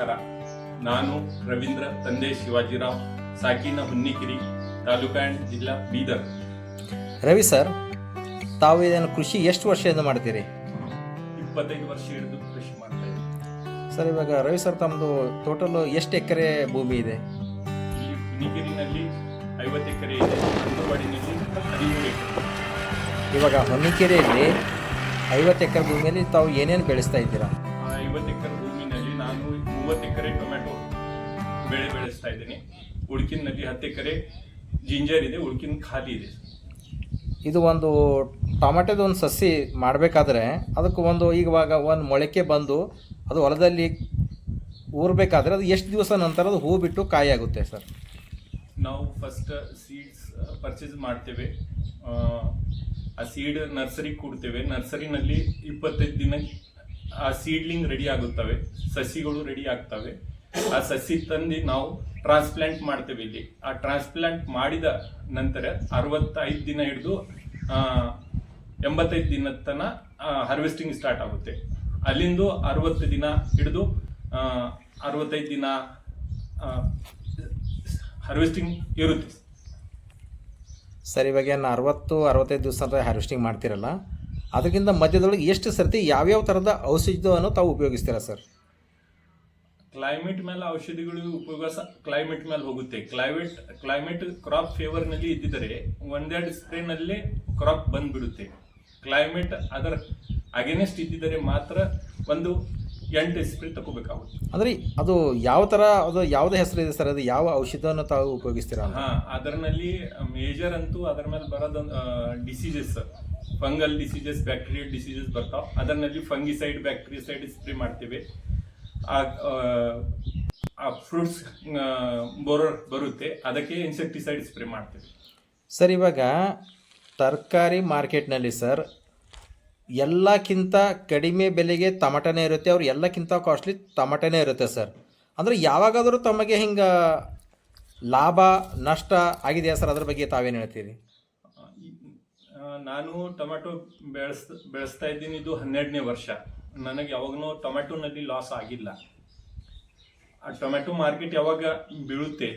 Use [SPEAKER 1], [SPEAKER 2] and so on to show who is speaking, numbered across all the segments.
[SPEAKER 1] ನಮಸ್ಕಾರ. ನಾನು ರವೀಂದ್ರ ತಂದೆ ಶಿವಾಜಿರಾವ್ ಸಾಕಿನ ಹುನ್ನಿಕಿರಿ ತಾಲೂಕು ಆ್ಯಂಡ್ ಜಿಲ್ಲಾ ಬೀದರ್.
[SPEAKER 2] ರವಿ ಸರ್ ತಾವು ಇದನ್ನು ಕೃಷಿ ಎಷ್ಟು ವರ್ಷದಿಂದ ಮಾಡ್ತೀರಿ?
[SPEAKER 1] ಇಪ್ಪತ್ತೈದು ವರ್ಷ ಹಿಡಿದು ಕೃಷಿ ಮಾಡ್ತಾ ಇದ್ದೀನಿ.
[SPEAKER 2] ಸರ್ ಇವಾಗ ರವಿ ಸರ್ ತಮ್ಮದು ಟೋಟಲ್ ಎಷ್ಟು ಎಕರೆ ಭೂಮಿ ಇದೆ?
[SPEAKER 1] ಹುನ್ನಿಕಿರಿನಲ್ಲಿ ಐವತ್ತು ಎಕರೆ ಇದೆ. ಅಂಗನವಾಡಿನಲ್ಲಿ ಎಕರೆ.
[SPEAKER 2] ಇವಾಗ ಹೊನ್ನಿಕೆರೆಯಲ್ಲಿ ಐವತ್ತು ಎಕರೆ ಭೂಮಿಯಲ್ಲಿ ತಾವು ಏನೇನು ಬೆಳೆಸ್ತಾ ಇದ್ದೀರಾ?
[SPEAKER 1] ಐವತ್ತು ಎಕರೆ ಮೂವತ್ತು ಎಕರೆ ಟೊಮೆಟೊ ಬೆಳೆ ಬೆಳೆಸ್ತಾ ಇದ್ದೀನಿ. ಉಳ್ಕಿನಲ್ಲಿ ಹತ್ತು ಎಕರೆ ಜಿಂಜರ್ ಇದೆ ಉಳ್ಕಿನ ಖಾಲಿ ಇದೆ.
[SPEAKER 2] ಇದು ಒಂದು ಟೊಮೆಟೊದ ಒಂದು ಸಸಿ ಮಾಡಬೇಕಾದ್ರೆ ಅದಕ್ಕೆ ಒಂದು ಈಗವಾಗ ಒಂದು ಮೊಳಕೆ ಬಂದು ಅದು ಹೊಲದಲ್ಲಿ ಊರಬೇಕಾದ್ರೆ ಅದು ಎಷ್ಟು ದಿವಸ ನಂತರ ಅದು ಹೂ ಬಿಟ್ಟು ಕಾಯಿ ಆಗುತ್ತೆ ಸರ್?
[SPEAKER 1] ನಾವು ಫಸ್ಟ್ ಸೀಡ್ಸ್ ಪರ್ಚೇಸ್ ಮಾಡ್ತೇವೆ. ಆ, ಆ ಸೀಡ್ ನರ್ಸರಿ ಕೊಡ್ತೇವೆ. ನರ್ಸರಿನಲ್ಲಿ ಇಪ್ಪತ್ತೈದು ದಿನ ಆ ಸೀಡ್ಲಿಂಗ್ ರೆಡಿ ಆಗುತ್ತವೆ, ಸಸಿಗಳು ರೆಡಿ ಆಗ್ತವೆ. ಆ ಸಸಿ ತಂದು ನಾವು ಟ್ರಾನ್ಸ್ಪ್ಲಾಂಟ್ ಮಾಡ್ತೇವೆ ಇಲ್ಲಿ. ಆ ಟ್ರಾನ್ಸ್ಪ್ಲಾಂಟ್ ಮಾಡಿದ ನಂತರ ಅರವತ್ತೈದು ದಿನ ಹಿಡಿದು ಎಂಬತ್ತೈದು ದಿನ ತನ ಹಾರ್ವೆಸ್ಟಿಂಗ್ ಸ್ಟಾರ್ಟ್ ಆಗುತ್ತೆ. ಅಲ್ಲಿಂದ ಅರವತ್ತು ದಿನ ಹಿಡಿದು ಅರವತ್ತೈದು ದಿನ ಹಾರ್ವೆಸ್ಟಿಂಗ್ ಇರುತ್ತೆ.
[SPEAKER 2] ಸರಿ, ಇವಾಗ ಅರವತ್ತು, ಅರವತ್ತೈದು ದಿವಸ ಹಾರ್ವೆಸ್ಟಿಂಗ್ ಮಾಡ್ತಿರಲ್ಲ? ಅದಕ್ಕಿಂತ ಮಧ್ಯದೊಳಗೆ ಎಷ್ಟು ಸರ್ತಿ ಯಾವ್ಯಾವ ಥರದ ಔಷಧವನ್ನು ತಾವು ಉಪಯೋಗಿಸ್ತೀರಾ ಸರ್?
[SPEAKER 1] ಕ್ಲೈಮೇಟ್ ಮೇಲೆ ಔಷಧಿಗಳು ಉಪಯೋಗ ಕ್ಲೈಮೇಟ್ ಮೇಲೆ ಹೋಗುತ್ತೆ. ಕ್ಲೈಮೇಟ್ ಕ್ಲೈಮೇಟ್ ಕ್ರಾಪ್ ಫೇವರ್ನಲ್ಲಿ ಇದ್ದಿದ್ದರೆ ಒಂದೆರಡು ಸ್ಪ್ರೇನಲ್ಲಿ ಕ್ರಾಪ್ ಬಂದ್ಬಿಡುತ್ತೆ. ಕ್ಲೈಮೇಟ್ ಅದರ ಅಗೇನೆಸ್ಟ್ ಇದ್ದಿದ್ದರೆ ಮಾತ್ರ ಒಂದು ಎಂಟು ಸ್ಪ್ರೇ ತಗೋಬೇಕಾಗುತ್ತೆ.
[SPEAKER 2] ಅಂದರೆ ಅದು ಯಾವ ಥರ ಅದು ಯಾವುದೇ ಹೆಸರು ಇದೆ ಸರ್ ಅದು ಯಾವ ಔಷಧವನ್ನು ತಾವು ಉಪಯೋಗಿಸ್ತೀರಾ ಹಾಂ
[SPEAKER 1] ಹಾ ಅದರಲ್ಲಿ ಮೇಜರ್ ಅಂತೂ ಅದರ ಮೇಲೆ ಬರೋದೊಂದು diseases fungal diseases bacterial diseases ಬರ್ತಾವ. ಅದರಲ್ಲಿ ಫಂಗಿಸೈಡ್ ಬ್ಯಾಕ್ಟೀರಿಯಸೈಡ್ ಸ್ಪ್ರೇ ಮಾಡ್ತೇವೆ. ಆ, ಫ್ರೂಟ್ಸ್ ಬರೋ ಬರುತ್ತೆ. ಅದಕ್ಕೆ ಇನ್ಸೆಕ್ಟಿಸೈಡ್ ಸ್ಪ್ರೇ ಮಾಡ್ತೇವೆ.
[SPEAKER 2] ಸರ್ ಇವಾಗ ತರಕಾರಿ ಮಾರ್ಕೆಟ್ನಲ್ಲಿ ಸರ್ ಎಲ್ಲಕ್ಕಿಂತ ಕಡಿಮೆ ಬೆಲೆಗೆ ಟಮಟನೇ ಇರುತ್ತೆ. ಅವ್ರು ಎಲ್ಲಕ್ಕಿಂತ ಕಾಸ್ಟ್ಲಿ ಟಮಟನೇ ಇರುತ್ತೆ ಸರ್. ಅಂದರೆ ಯಾವಾಗಾದರೂ ತಮಗೆ ಹಿಂಗೆ ಲಾಭ ನಷ್ಟ ಆಗಿದೆಯಾ ಸರ್? ಅದ್ರ ಬಗ್ಗೆ ತಾವೇನು ಹೇಳ್ತೀರಿ?
[SPEAKER 1] ನಾನು ಟೊಮೆಟೊ ಬೆಳೆಸ್ ಬೆಳೆಸ್ತಾ ಇದ್ದೀನಿ. ಇದು ಹನ್ನೆರಡನೇ ವರ್ಷ. ನನಗೆ ಯಾವಾಗಲೂ ಟೊಮೆಟೊನಲ್ಲಿ ಲಾಸ್ ಆಗಿಲ್ಲ. ಆ ಟೊಮೆಟೊ ಮಾರ್ಕೆಟ್ ಯಾವಾಗ ಬೀಳುತ್ತೆ?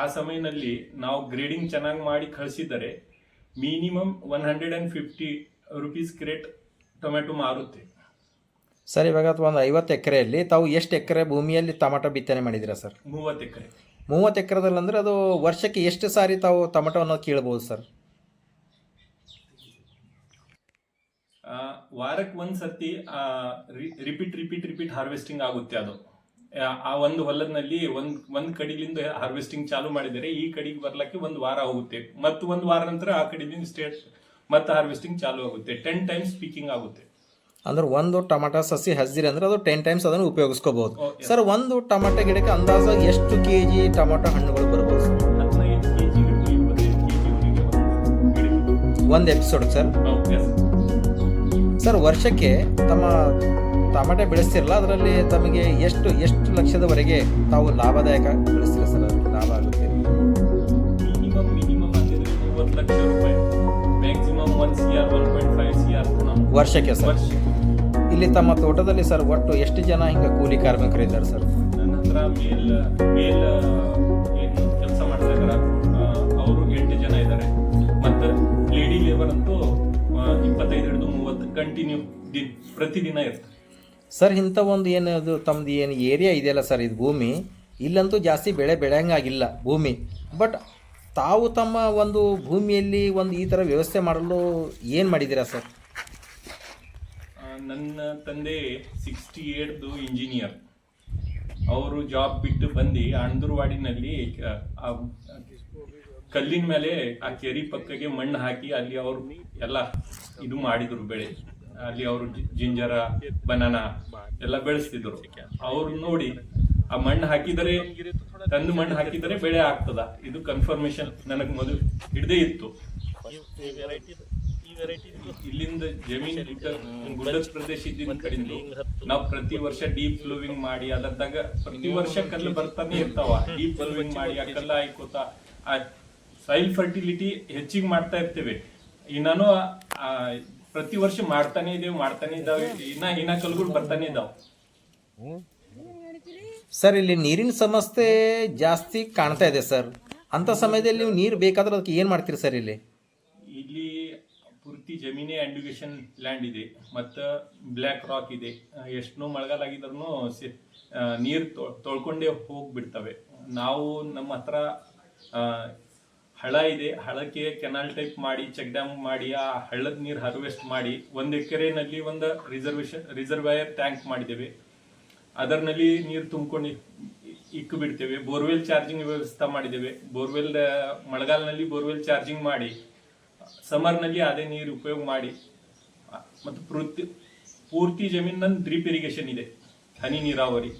[SPEAKER 1] ಆ ಸಮಯದಲ್ಲಿ ನಾವು ಗ್ರೇಡಿಂಗ್ ಚೆನ್ನಾಗಿ ಮಾಡಿ ಕಳಿಸಿದರೆ minimum one hundred and fifty rupees crate tomato ಮಾರುತ್ತೆ.
[SPEAKER 2] Sir ಇವಾಗ ಒಂದು ಐವತ್ತು ಎಕರೆಯಲ್ಲಿ ತಾವು ಎಷ್ಟು ಎಕರೆ ಭೂಮಿಯಲ್ಲಿ ಟೊಮಟೊ ಬಿತ್ತನೆ ಮಾಡಿದ್ದೀರಾ ಸರ್?
[SPEAKER 1] ಮೂವತ್ತು ಎಕರೆ.
[SPEAKER 2] ಮೂವತ್ತು ಎಕರೆದಲ್ಲಿ ಅಂದರೆ ಅದು ವರ್ಷಕ್ಕೆ ಎಷ್ಟು ಸಾರಿ ತಾವು ಟೊಮಟೊ ಅನ್ನೋದು ಕೀಳ್ಬೋದು ಸರ್?
[SPEAKER 1] ವಾರಕ್ಕೆ ಒಂದು ಸರ್ತಿ ರಿಪೀಟ್ ರಿಪೀಟ್ ರಿಪೀಟ್ ಹಾರ್ವೆಸ್ಟಿಂಗ್ ಆಗುತ್ತೆ ಅದು. ಆ, ಒಂದು ಹೊಲದಲ್ಲಿ ಒಂದ್ ಒಂದ್ ಕಡಿಲಿಂದ ಹಾರ್ವೆಸ್ಟಿಂಗ್ ಚಾಲು ಮಾಡಿದರೆ ಈ ಕಡೆಗೆ ಬರ್ಲಕ್ಕೆ ಒಂದು ವಾರ ಹೋಗುತ್ತೆ. ಮತ್ತು ಒಂದು ವಾರ ನಂತರ ಆ ಕಡೆಯಿಂದ ಸ್ಟೇಟ್ ಮತ್ತೆ ಹಾರ್ವೆಸ್ಟಿಂಗ್ ಚಾಲು ಆಗುತ್ತೆ. ಟೆನ್ ಟೈಮ್ಸ್ ಸ್ಪೀಕಿಂಗ್ ಆಗುತ್ತೆ.
[SPEAKER 2] ಅಂದ್ರೆ ಒಂದು ಟೊಮಟೊ ಸಸಿ ಹಸಿರಿ ಅಂದ್ರೆ ಅದು ಟೆನ್ ಟೈಮ್ಸ್ ಅದನ್ನು ಉಪಯೋಗಿಸ್ಕೋಬಹುದು ಸರ್ ಒಂದು ಟೊಮಟೊ ಗಿಡಕ್ಕೆ ಅಂದಾಜು ಎಷ್ಟು ಕೆ ಜಿ ಟೊಮಟೊ ಹಣ್ಣುಗಳು ಬರ್ಬೋದು ಒಂದ್ ಎಪಿಸೋಡ್ ಸರ್? ಸರ್ ವರ್ಷಕ್ಕೆ ತಮ್ಮ ಟಮಾಟೆ ಬೆಳೆಸ್ತಿರಲ್ಲ ಅದರಲ್ಲಿ ತಮಗೆ ಎಷ್ಟು ಎಷ್ಟು ಲಕ್ಷದವರೆಗೆ ತಾವು ಲಾಭದಾಯಕ ಬೆಳೆಸ್ತೀರ ಸರ್ ಅದಕ್ಕೆ ಲಾಭ ಆಗುತ್ತೆ?
[SPEAKER 1] ಮಿನಿಮಮ್ ಮಿನಿಮಮ್ ಅಂದಿದ್ರೆ ಮೂವತ್ತು ಲಕ್ಷ ರೂಪಾಯಿ. Maximum one C R one point five C R
[SPEAKER 2] ವರ್ಷಕ್ಕೆ ಸರ್? ಇಲ್ಲಿ ತಮ್ಮ ತೋಟದಲ್ಲಿ ಸರ್ ಒಟ್ಟು ಎಷ್ಟು ಜನ ಹಿಂಗೆ ಕೂಲಿ ಕಾರ್ಮಿಕರು ಇದ್ದಾರೆ ಸರ್?
[SPEAKER 1] ನನ್ನ ಹತ್ರ ಮೇಲ್ ಮೇಲ್ ಏನು ಕೆಲಸ ಮಾಡ್ತಾ ಇದ್ದಾರೆ ಅವರು ಎಂಟು ಜನ ಇದ್ದಾರೆ ಮತ್ತೆ ಲೇಡಿ ಲೇಬರ್ ಅಂತೂ ಇಪ್ಪತ್ತೈದು ಹಿಡಿದು ಕಂಟಿನ್ಯೂ ದಿನ ಪ್ರತಿದಿನ ಇರ್ತದೆ
[SPEAKER 2] ಸರ್ ಇಂಥ ಒಂದು ಏನು ಅದು ತಮ್ಮದು ಏನು ಏರಿಯಾ ಇದೆಯಲ್ಲ ಸರ್ ಇದು ಭೂಮಿ? ಇಲ್ಲಂತೂ ಜಾಸ್ತಿ ಬೆಳೆ ಬೆಳೆಯಂಗಾಗಿಲ್ಲ ಭೂಮಿ. ಬಟ್ ತಾವು ತಮ್ಮ ಒಂದು ಭೂಮಿಯಲ್ಲಿ ಒಂದು ಈ ಥರ ವ್ಯವಸ್ಥೆ ಮಾಡಲು ಏನು ಮಾಡಿದ್ದೀರಾ ಸರ್?
[SPEAKER 1] ನನ್ನ ತಂದೆ ಸಿಕ್ಸ್ಟಿ ಏಟ್ದು ಇಂಜಿನಿಯರ್ ಅವರು ಜಾಬ್ ಬಿಟ್ಟು ಬಂದು ಅಂದ್ರವಾಡಿನಲ್ಲಿ ಆ, ಕಲ್ಲಿನ ಮೇಲೆ ಆ ಕೆರಿ ಪಕ್ಕಗೆ ಮಣ್ಣು ಹಾಕಿ ಅಲ್ಲಿ ಅವರು ಎಲ್ಲ ಇದು ಮಾಡಿದ್ರು ಬೆಳೆ. ಅಲ್ಲಿ ಅವರು ಜಿಂಜರ, ಬನಾನ ಎಲ್ಲ ಬೆಳೆಸ್ತಿದ್ರು. ಅವ್ರು ನೋಡಿ, ಆ ಮಣ್ಣು ಹಾಕಿದರೆ, ತಂದು ಮಣ್ಣು ಹಾಕಿದರೆ ಬೆಳೆ ಆಗ್ತದ. ಇದು ಕನ್ಫರ್ಮೇಶನ್ ನನಗೆ ಮೊದಲು ಹಿಡ್ದೇ ಇತ್ತು. ಇಲ್ಲಿಂದ ಜಮೀನ್ ಗುಡ್ಡ ಪ್ರದೇಶ ಇದ್ದಿದ್ದ ಕಡೆಯಿಂದ ನಾವು ಪ್ರತಿ ವರ್ಷ ಡೀಪ್ ಫ್ಲೋವಿಂಗ್ ಮಾಡಿ ಅದರದಾಗ ಪ್ರತಿ ವರ್ಷ ಕಲ್ಲು ಬರ್ತಾನೆ ಇರ್ತಾವ. ಡೀಪ್ ಫ್ಲೋವಿಂಗ್ ಮಾಡಿ, ಆ ಕಲ್ಲ ಹಾಕೋತ ಆ ಸಾಯಿಲ್ ಫರ್ಟಿಲಿಟಿ ಹೆಚ್ಚಿಗೆ ಮಾಡ್ತಾ ಇರ್ತೇವೆ. ಇನ್ನೂ ಪ್ರತಿ ವರ್ಷ ಮಾಡ್ತಾನೆ ಇದೇವ್ ಮಾಡ್ತಾನೆ ಇದಾವೆ ಇನ್ನ ಇನ್ನ ಕಲ್ಗಳು ಬರ್ತಾನೆ ಇದಾವ್
[SPEAKER 2] ಸರ್ ಇಲ್ಲಿ ನೀರಿನ ಸಮಸ್ಯೆ ಜಾಸ್ತಿ ಕಾಣ್ತಾ ಇದೆ ಸರ್. ಅಂತ ಸಮಯದಲ್ಲಿ ನೀವು ನೀರು ಬೇಕಾದ್ರೆ ಅದಕ್ಕೆ ಏನು ಮಾಡ್ತೀರಿ ಸರ್ ಇಲ್ಲಿ?
[SPEAKER 1] ಇಲ್ಲಿ ಪೂರ್ತಿ ಜಮೀನೇ ಅಂಡ್ಯುಗೇಷನ್ ಲ್ಯಾಂಡ್ ಇದೆ. ಮತ್ತು ಬ್ಲ್ಯಾಕ್ ರಾಕ್ ಇದೆ. ಎಷ್ಟೋ ಮಳೆಗಾಲ ಆಗಿದ್ರು ನೀರು ತೊಳ್ಕೊಂಡೇ ಹೋಗ್ಬಿಡ್ತವೆ. ನಾವು ನಮ್ಮ ಹತ್ರ ಹಳ ಇದೆ, ಹಳಕ್ಕೆ ಕೆನಾಲ್ ಟೈಪ್ ಮಾಡಿ ಚೆಕ್ ಡ್ಯಾಮ್ ಮಾಡಿ, ಆ ಹಳ್ಳದ ನೀರು ಹಾರ್ವೆಸ್ಟ್ ಮಾಡಿ, ಒಂದು ಎಕರೆನಲ್ಲಿ ಒಂದು ರಿಸರ್ವೇಶನ್ ರಿಸರ್ವಯರ್ ಟ್ಯಾಂಕ್ ಮಾಡಿದ್ದೇವೆ. ಅದರಲ್ಲಿ ನೀರು ತುಂಬಿಕೊಂಡು ಇಕ್ಕು ಬಿಡ್ತೇವೆ ಬೋರ್ವೆಲ್ ಚಾರ್ಜಿಂಗ್ ವ್ಯವಸ್ಥೆ ಮಾಡಿದ್ದೇವೆ. ಬೋರ್ವೆಲ್ ಮಳೆಗಾಲದಲ್ಲಿ ಬೋರ್ವೆಲ್ ಚಾರ್ಜಿಂಗ್ ಮಾಡಿ ಸಮರ್ನಲ್ಲಿ ಅದೇ ನೀರು ಉಪಯೋಗ ಮಾಡಿ ಮತ್ತು ಪೂರ್ತಿ ಪೂರ್ತಿ ನನ್ನ ಡ್ರಿಪ್ ಇರಿಗೇಷನ್ ಇದೆ, ಹನಿ ನೀರಾವರಿ.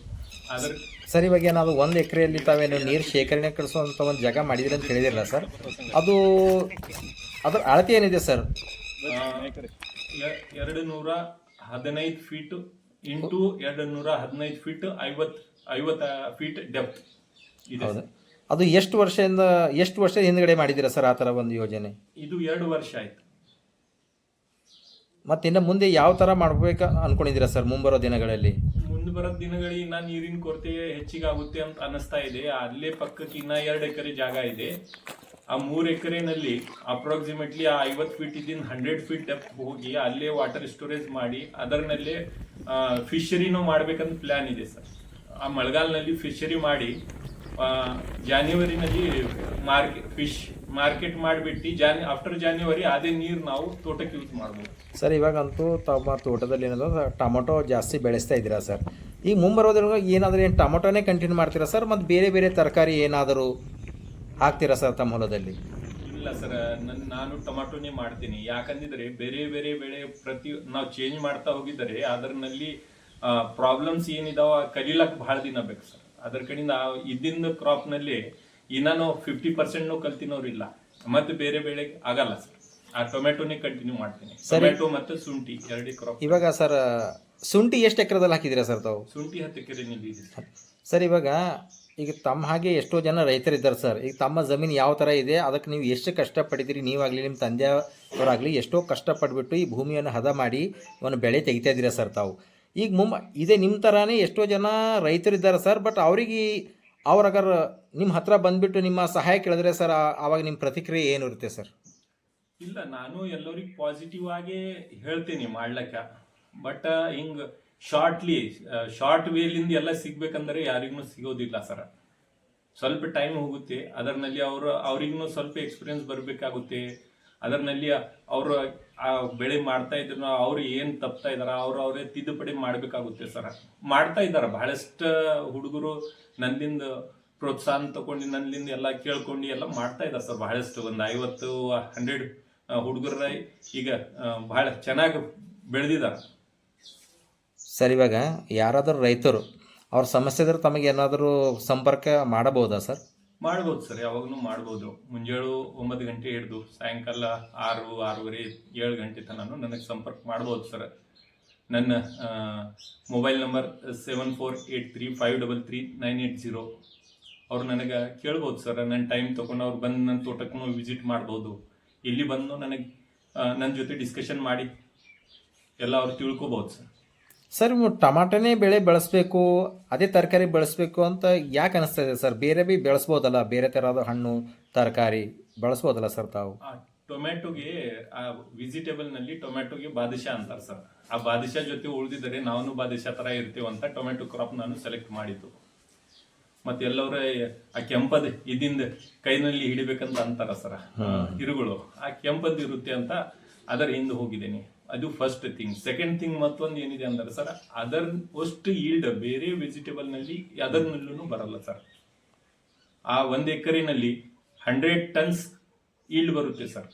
[SPEAKER 1] ಅದರ
[SPEAKER 2] ಸರ್ ಇವಾಗ ಏನಾದ್ರು ಒಂದು ಎಕರೆಯಲ್ಲಿ ತಾವೇನು ನೀರು ಶೇಖರಣೆ ಕಳಿಸುವಂಥ ಒಂದು ಜಾಗ ಮಾಡಿದಿರಿ ಅಂತ ಹೇಳಿದಿರಲ್ಲ ಸರ್. ಅದು ಅದರ ಅಳತೆ ಏನಿದೆ ಸರ್?
[SPEAKER 1] ಎರಡು ನೂರ ಹದಿನೈದು ಫೀಟ್ ಇಂಟು ಎರಡು ನೂರ ಹದಿನೈದು ಫೀಟ್ ಐವತ್ತು ಐವತ್ತು ಫೀಟ್ ಡೆಪ್ತ್ ಇದೆ.
[SPEAKER 2] ಹೌದು. ಅದು ಎಷ್ಟು ವರ್ಷದಿಂದ ಎಷ್ಟು ವರ್ಷ ಹಿಂದ್ಗಡೆ ಮಾಡಿದ್ದೀರಾ ಸರ್ ಆ ಥರ ಒಂದು ಯೋಜನೆ?
[SPEAKER 1] ಇದು ಎರಡು ವರ್ಷ ಆಯ್ತು.
[SPEAKER 2] ಮತ್ತೆ ಇನ್ನು ಮುಂದೆ ಯಾವ ಥರ ಮಾಡ್ಬೇಕು ಅನ್ಕೊಂಡಿದ್ದೀರಾ ಸರ್ ಮುಂಬರೋ ದಿನಗಳಲ್ಲಿ?
[SPEAKER 1] ಮುಂದೆ ಬರೋ ದಿನಗಳಿಗೆ ಇನ್ನ ನೀರಿನ ಕೊರತೆ ಹೆಚ್ಚಿಗೆ ಆಗುತ್ತೆ ಅಂತ ಅನಿಸ್ತಾ ಇದೆ. ಅಲ್ಲೇ ಪಕ್ಕಕ್ಕೆ ಇನ್ನ ಎರಡು ಎಕರೆ ಜಾಗ ಇದೆ. ಆ ಮೂರು ಎಕರೆನಲ್ಲಿ ಅಪ್ರಾಕ್ಸಿಮೇಟ್ಲಿ ಆ ಐವತ್ತು ಫೀಟ್ ಇದ್ದಿನ ಹಂಡ್ರೆಡ್ ಫೀಟ್ ಡೆಪ್ ಹೋಗಿ ಅಲ್ಲೇ ವಾಟರ್ ಸ್ಟೋರೇಜ್ ಮಾಡಿ, ಅದರಲ್ಲೇ ಫಿಶರಿನೂ ಮಾಡ್ಬೇಕಂತ ಪ್ಲ್ಯಾನ್ ಇದೆ ಸರ್. ಆ ಮಳೆಗಾಲದಲ್ಲಿ ಫಿಶರಿ ಮಾಡಿ ಜಾನ್ಯುವರಿನಲ್ಲಿ ಮಾರ್ಕೆಟ್ ಫಿಶ್ ಮಾರ್ಕೆಟ್ ಮಾಡಿಬಿಟ್ಟು ಜಾನ್ ಆಫ್ಟರ್ ಜಾನ್ಯುವರಿ ಅದೇ ನೀರು ನಾವು ತೋಟಕ್ಕೆ ಯೂಸ್ ಮಾಡ್ಬೋದು.
[SPEAKER 2] ಸರ್ ಇವಾಗಂತೂ ತಮ್ಮ ತೋಟದಲ್ಲಿ ಏನದ ಟೊಮೊಟೊ ಜಾಸ್ತಿ ಬೆಳೆಸ್ತಾ ಇದ್ದೀರಾ ಸರ್? ಈಗ ಮುಂಬರೋ ದಿನಗಳು ಏನಾದರೂ ಏನು ಟೊಮೊಟೊನೇ ಕಂಟಿನ್ಯೂ ಮಾಡ್ತೀರಾ ಸರ್? ಮತ್ತು ಬೇರೆ ಬೇರೆ ತರಕಾರಿ ಏನಾದರೂ ಹಾಕ್ತೀರಾ ಸರ್ ತಮ್ಮ ಹೊಲದಲ್ಲಿ?
[SPEAKER 1] ಇಲ್ಲ ಸರ್ ನನ್ನ ನಾನು ಟೊಮಾಟೋನೇ ಮಾಡ್ತೀನಿ. ಯಾಕಂದಿದ್ರೆ ಬೇರೆ ಬೇರೆ ಬೆಳೆ ಪ್ರತಿ ನಾವು ಚೇಂಜ್ ಮಾಡ್ತಾ ಹೋಗಿದ್ದರೆ ಅದರಲ್ಲಿ ಪ್ರಾಬ್ಲಮ್ಸ್ ಏನಿದಾವ ಕಲೀಲಕ್ಕೆ ಭಾಳ ದಿನ ಬೇಕು ಸರ್. ಅದ್ರ ಕಡೆಯಿಂದ ಇದ್ದಿಂದ ಕ್ರಾಪ್ನಲ್ಲಿ ಕ್ರಾಪ್ನಲ್ಲಿ ಇನ್ನ ಫಿಫ್ಟಿ ಪರ್ಸೆಂಟ್ ಕಲ್ತಿನವ್ರಿಲ್ಲ ಮತ್ತೆ ಬೇರೆ ಬೆಳೆ ಆಗಲ್ಲ ಸರ್. ಆ ಟೊಮೆಟೊನೇ ಕಂಟಿನ್ಯೂ ಮಾಡ್ತೀನಿ. ಟೊಮೆಟೊ ಮತ್ತೆ ಶುಂಠಿ ಎರಡೇ ಕ್ರಾಪ್
[SPEAKER 2] ಇವಾಗ ಸರ್ ಶುಂಠಿ ಎಷ್ಟು ಎಕರೆದಲ್ಲಿ ಹಾಕಿದ್ದೀರಾ ಸರ್ ತಾವು?
[SPEAKER 1] ಶುಂಠಿ ಹತ್ತು ಎಕರೆ ನಿಲ್ಲಿದೆ ಸರ್.
[SPEAKER 2] ಸರ್ ಇವಾಗ ಈಗ ತಮ್ಮ ಹಾಗೆ ಎಷ್ಟೋ ಜನ ರೈತರಿದ್ದಾರೆ ಸರ್. ಈಗ ತಮ್ಮ ಜಮೀನು ಯಾವ ಥರ ಇದೆ ಅದಕ್ಕೆ ನೀವು ಎಷ್ಟು ಕಷ್ಟಪಟ್ಟಿದ್ದೀರಿ ನೀವಾಗಲಿ ನಿಮ್ಮ ತಂದೆಯವರಾಗಲಿ ಎಷ್ಟೋ ಕಷ್ಟಪಟ್ಬಿಟ್ಟು ಈ ಭೂಮಿಯನ್ನು ಹದ ಮಾಡಿ ಒಂದು ಬೆಳೆ ತೆಗಿತಾ ಇದ್ದೀರಾ ಸರ್ ತಾವು? ಈಗ ಮುಂಬ ಇದೇ ನಿಮ್ಮ ಥರನೇ ಎಷ್ಟೋ ಜನ ರೈತರಿದ್ದಾರೆ ಸರ್ ಬಟ್ ಅವ್ರಿಗೆ ಅವ್ರಗರ ನಿಮ್ಮ ಹತ್ರ ಬಂದ್ಬಿಟ್ಟು ನಿಮ್ಮ ಸಹಾಯ ಕೇಳಿದ್ರೆ ಸರ್ ಆವಾಗ ನಿಮ್ಮ ಪ್ರತಿಕ್ರಿಯೆ ಏನು ಇರುತ್ತೆ ಸರ್?
[SPEAKER 1] ಇಲ್ಲ, ನಾನು ಎಲ್ಲರಿಗೂ ಪಾಸಿಟಿವ್ ಆಗಿ ಹೇಳ್ತೀನಿ ಮಾಡ್ಲಕ್ಕ. ಬಟ್ ಹಿಂಗ್ ಶಾರ್ಟ್ಲಿ ಶಾರ್ಟ್ ವೇಲಿಂದ ಎಲ್ಲ ಸಿಗ್ಬೇಕಂದ್ರೆ ಯಾರಿಗೂ ಸಿಗೋದಿಲ್ಲ ಸರ್. ಸ್ವಲ್ಪ ಟೈಮ್ ಹೋಗುತ್ತೆ ಅದರಲ್ಲಿ ಅವರು ಅವ್ರಿಗೂ ಸ್ವಲ್ಪ ಎಕ್ಸ್ಪೀರಿಯನ್ಸ್ ಬರಬೇಕಾಗುತ್ತೆ. ಅದರಲ್ಲಿ ಅವರು, ಆ, ಬೆಳೆ ಮಾಡ್ತಾ ಇದ್ರು ಅವ್ರು ಏನು ತಪ್ತಾ ಇದಾರ, ಅವ್ರು ಅವರೇ ತಿದ್ದುಪಡಿ ಮಾಡಬೇಕಾಗುತ್ತೆ ಸರ್. ಮಾಡ್ತಾ ಇದ್ದಾರೆ ಬಹಳಷ್ಟು ಹುಡುಗರು ನನ್ನಿಂದ ಪ್ರೋತ್ಸಾಹ ತಗೊಂಡು ನನ್ನಿಂದ ಎಲ್ಲ ಕೇಳ್ಕೊಂಡು ಎಲ್ಲ ಮಾಡ್ತಾ ಇದ್ದಾರೆ ಸರ್ ಬಹಳಷ್ಟು ಒಂದು ಐವತ್ತು ಹಂಡ್ರೆಡ್ ಹುಡುಗರ ಈಗ ಬಹಳ ಚೆನ್ನಾಗಿ ಬೆಳೆದಿದ್ದಾರೆ.
[SPEAKER 2] ಸರ್ ಇವಾಗ ಯಾರಾದರೂ ರೈತರು ಅವ್ರ ಸಮಸ್ಯೆ ಇದ್ರೆ ತಮಗೆ ಏನಾದರೂ ಸಂಪರ್ಕ ಮಾಡಬಹುದಾ ಸರ್?
[SPEAKER 1] ಮಾಡ್ಬೋದು ಸರ್ ಯಾವಾಗಲೂ ಮಾಡ್ಬೋದು. ಮುಂಜಾಳು ಒಂಬತ್ತು ಗಂಟೆ ಹಿಡಿದು ಸಾಯಂಕಾಲ ಆರು ಆರೂವರೆ ಏಳು ಗಂಟೆ ತನಕ ನನಗೆ ಸಂಪರ್ಕ ಮಾಡ್ಬೋದು ಸರ್. ನನ್ನ mobile number seven four eight three five double three nine eight zero ಅವ್ರು ನನಗೆ ಕೇಳ್ಬೋದು ಸರ್ ನನ್ನ ಟೈಮ್ ತೊಗೊಂಡು ಅವ್ರು ಬಂದು ನನ್ನ ತೋಟಕ್ಕೂ ವಿಸಿಟ್ ಮಾಡ್ಬೋದು. ಇಲ್ಲಿ ಬಂದು ನನಗೆ ನನ್ನ ಜೊತೆ ಡಿಸ್ಕಷನ್ ಮಾಡಿ ಎಲ್ಲ ಅವ್ರು ತಿಳ್ಕೊಬೋದು ಸರ್.
[SPEAKER 2] ಸರ್ ನೀವು ಟಮಾಟನೇ ಬೆಳೆ ಬೆಳೆಸ್ಬೇಕು ಅದೇ ತರಕಾರಿ ಬೆಳೆಸ್ಬೇಕು ಅಂತ ಯಾಕೆ ಅನಿಸ್ತಾ ಇದೆ ಸರ್? ಬೇರೆ ಬಿ ಬೆಳೆಸ್ಬೋದಲ್ಲ ಬೇರೆ ಥರದ ಹಣ್ಣು ತರಕಾರಿ ಬೆಳೆಸ್ಬೋದಲ್ಲ ಸರ್ ತಾವು?
[SPEAKER 1] ಟೊಮೆಟೊಗೆ ಟೊಮ್ಯಾಟೊಗೆ ಆ ವೆಜಿಟೇಬಲ್ನಲ್ಲಿ ಟೊಮ್ಯಾಟೊಗೆ ಬಾದಿಶಾ ಅಂತಾರೆ ಸರ್. ಆ ಬಾದಿಶಾ ಜೊತೆ ಉಳಿದಿದ್ದರೆ ನಾವು ಬಾದಿಶಾ ತರ ಇರ್ತೀವಿ ಅಂತ ಟೊಮೆಟೊ ಕ್ರಾಪ್ ನಾನು ಸೆಲೆಕ್ಟ್ ಮಾಡಿದ್ದು. ಮತ್ತೆ ಎಲ್ಲವರ ಆ ಕೆಂಪದ ಇದಿಂದ ಕೈನಲ್ಲಿ ಹಿಡಿಬೇಕಂತ ಅಂತಾರ ಸರ ಇರುಗಳು. ಆ ಕೆಂಪದ್ ಇರುತ್ತೆ ಅಂತ ಅದರ ಹಿಂದೆ ಹೋಗಿದ್ದೇನೆ. ಅದು ಫಸ್ಟ್ ಥಿಂಗ್ ಸೆಕೆಂಡ್ ಥಿಂಗ್ ಮತ್ತೊಂದು ಏನಿದೆ ಅಂದ್ರೆ ಸರ್ ಅದರ್ ಅಷ್ಟು ಈಲ್ಡ್ ಬೇರೆ ವೆಜಿಟೇಬಲ್ನಲ್ಲಿ ಅದರ್ನಲ್ಲೂ ಬರಲ್ಲ ಸರ್. ಆ ಒಂದು ಎಕರೆನಲ್ಲಿ ಹಂಡ್ರೆಡ್ ಟನ್ಸ್ ಈಲ್ಡ್ ಬರುತ್ತೆ ಸರ್.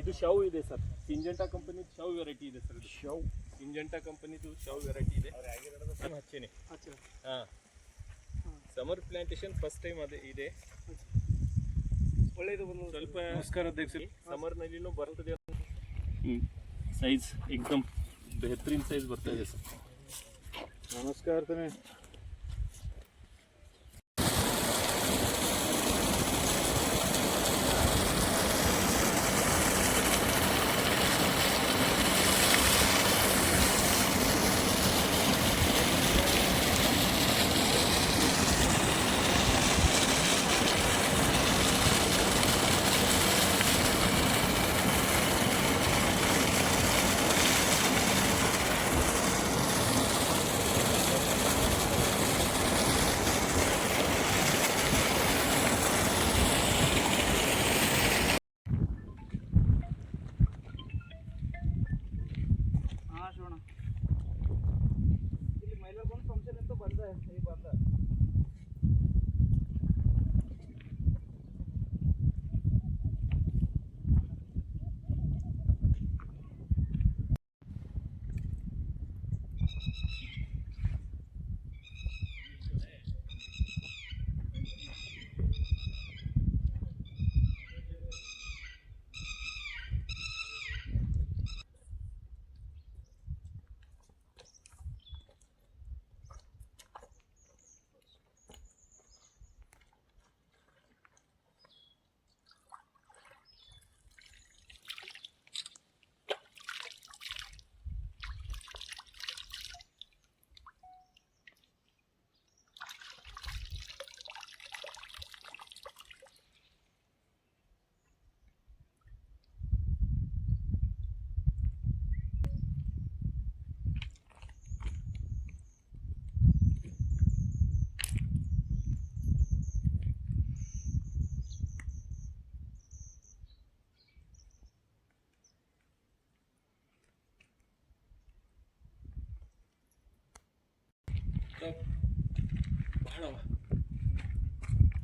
[SPEAKER 1] ಇದು ಶವ್ ಇದೆ ಸರ್. ಸಿಂಜೆಂಟಾ ಕಂಪನಿ ಶವ್ ವೆರೈಟಿ ಇದೆ ಸರ್ ಶವ್ ಸಿಂಜೆಂಟಾ ಕಂಪನಿದು ಶವ್ ವೆರೈಟಿ ಇದೆ. ಹಚ್ಚೇನೆ. ಹಾ. ಸಮರ್ ಪ್ಲಾಂಟೇಶನ್ ಫಸ್ಟ್ ಟೈಮ್ ಅದೇ ಇದೆ.
[SPEAKER 3] ಒಳ್ಳೇದು ಬಂದು
[SPEAKER 1] ಸ್ವಲ್ಪ
[SPEAKER 3] ನಮಸ್ಕಾರ ಅಧ್ಯಕ್ಷರು
[SPEAKER 1] ಸಮರ್ ನಲ್ಲಿನೂ ಬರ್ತದೆ. ಸೈಜ್ ಎಕ್ದಮ್ ಬೆಹತ್ರಿನ್ ಸೈಜ್ ಬರ್ತಾ ಇದೆ ಸರ್.
[SPEAKER 3] ನಮಸ್ಕಾರ ತಾನೆ